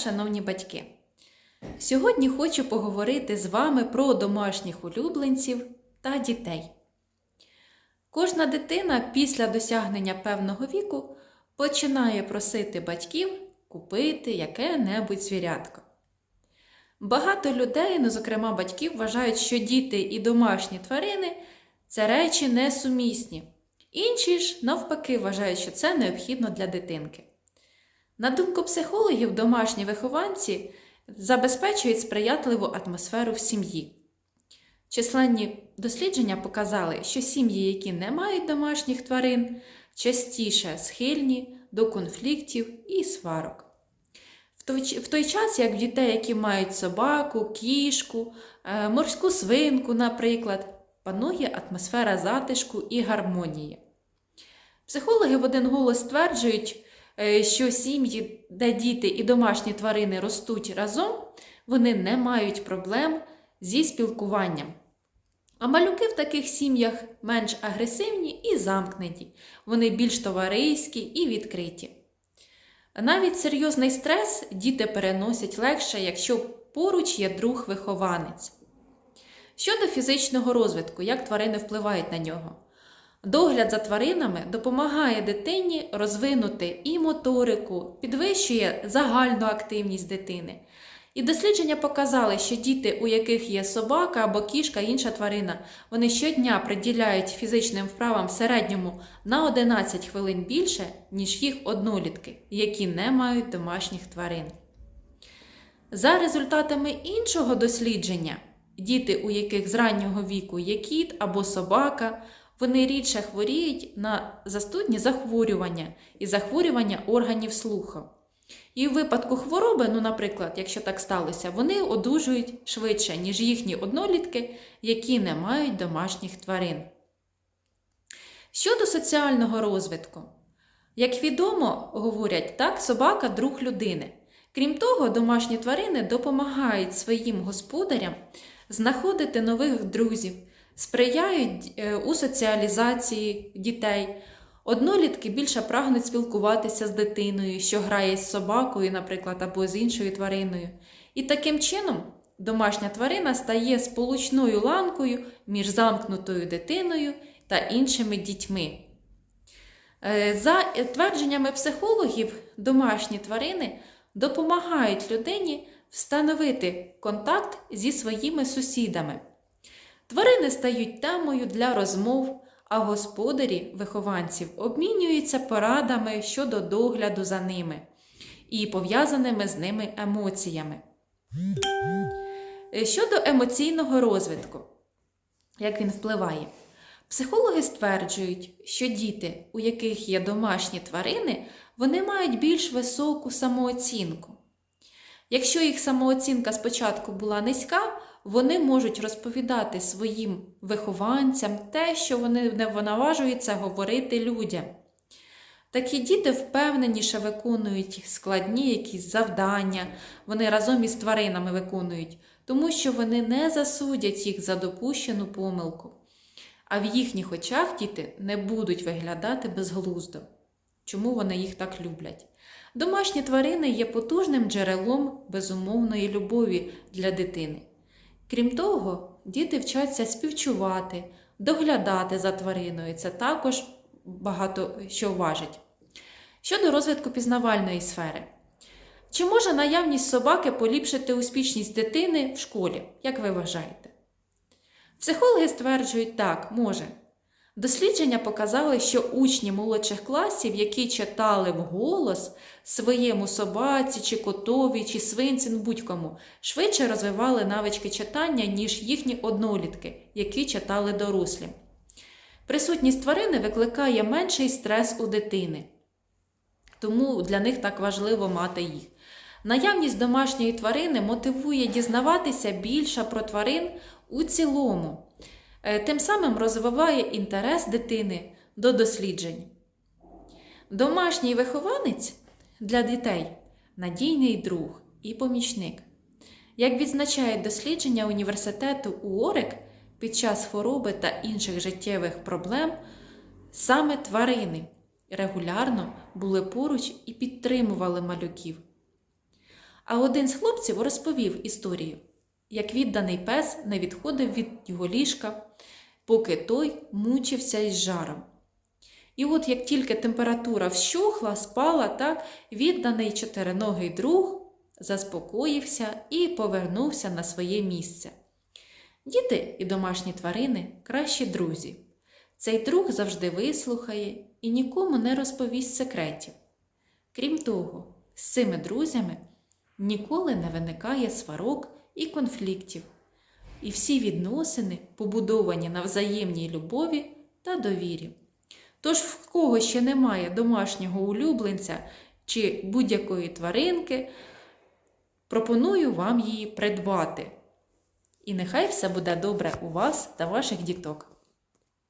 шановні батьки! Сьогодні хочу поговорити з вами про домашніх улюбленців та дітей. Кожна дитина після досягнення певного віку починає просити батьків купити яке-небудь звірятко. Багато людей, ну, зокрема батьків, вважають, що діти і домашні тварини це речі несумісні. Інші ж, навпаки, вважають, що це необхідно для дитинки. На думку психологів, домашні вихованці забезпечують сприятливу атмосферу в сім'ї. Численні дослідження показали, що сім'ї, які не мають домашніх тварин, частіше схильні до конфліктів і сварок. В той, в той час, як дітей, які мають собаку, кішку, е, морську свинку, наприклад, панує атмосфера затишку і гармонії. Психологи в один голос стверджують, що сім'ї, де діти і домашні тварини ростуть разом, вони не мають проблем зі спілкуванням. А малюки в таких сім'ях менш агресивні і замкнені, вони більш товариські і відкриті. Навіть серйозний стрес діти переносять легше, якщо поруч є друг-вихованець. Щодо фізичного розвитку, як тварини впливають на нього. Догляд за тваринами допомагає дитині розвинути і моторику, підвищує загальну активність дитини. І дослідження показали, що діти, у яких є собака або кішка, інша тварина, вони щодня приділяють фізичним вправам в середньому на 11 хвилин більше, ніж їх однолітки, які не мають домашніх тварин. За результатами іншого дослідження, діти, у яких з раннього віку є кіт або собака, вони рідше хворіють на застудні захворювання і захворювання органів слуху. І в випадку хвороби, ну, наприклад, якщо так сталося, вони одужують швидше, ніж їхні однолітки, які не мають домашніх тварин. Щодо соціального розвитку, як відомо, говорять, так, собака друг людини. Крім того, домашні тварини допомагають своїм господарям знаходити нових друзів, сприяють е, у соціалізації дітей. Однолітки більше прагнуть спілкуватися з дитиною, що грає з собакою, наприклад, або з іншою твариною. І таким чином домашня тварина стає сполучною ланкою між замкнутою дитиною та іншими дітьми. Е, за твердженнями психологів, домашні тварини допомагають людині встановити контакт зі своїми сусідами. Тварини стають темою для розмов а господарі вихованців обмінюються порадами щодо догляду за ними і пов'язаними з ними емоціями. Щодо емоційного розвитку, як він впливає, психологи стверджують, що діти, у яких є домашні тварини, вони мають більш високу самооцінку. Якщо їх самооцінка спочатку була низька, вони можуть розповідати своїм вихованцям те, що вони не наважуються говорити людям. Такі діти впевненіше виконують складні якісь завдання, вони разом із тваринами виконують, тому що вони не засудять їх за допущену помилку. А в їхніх очах діти не будуть виглядати безглуздо. Чому вони їх так люблять? Домашні тварини є потужним джерелом безумовної любові для дитини. Крім того, діти вчаться співчувати, доглядати за твариною. Це також багато що важить. Щодо розвитку пізнавальної сфери. Чи може наявність собаки поліпшити успішність дитини в школі, як ви вважаєте? Психологи стверджують, так, може. Дослідження показали, що учні молодших класів, які читали вголос своєму собаці, чи котові, чи свинці, ну, будь-кому, швидше розвивали навички читання, ніж їхні однолітки, які читали дорослі. Присутність тварини викликає менший стрес у дитини, тому для них так важливо мати їх. Наявність домашньої тварини мотивує дізнаватися більше про тварин у цілому. Е, тим самим розвиває інтерес дитини до досліджень. Домашній вихованець для дітей надійний друг і помічник. Як відзначають дослідження університету УОРЕК під час хвороби та інших життєвих проблем, саме тварини регулярно були поруч і підтримували малюків. А один з хлопців розповів історію, як відданий пес не відходив від його ліжка, поки той мучився із жаром. І от як тільки температура вщухла, спала, так відданий чотириногий друг заспокоївся і повернувся на своє місце. Діти і домашні тварини кращі друзі. Цей друг завжди вислухає і нікому не розповість секретів. Крім того, з цими друзями ніколи не виникає сварок і конфліктів, і всі відносини побудовані на взаємній любові та довірі. Тож, в кого ще немає домашнього улюбленця чи будь-якої тваринки, пропоную вам її придбати. І нехай все буде добре у вас та ваших діток.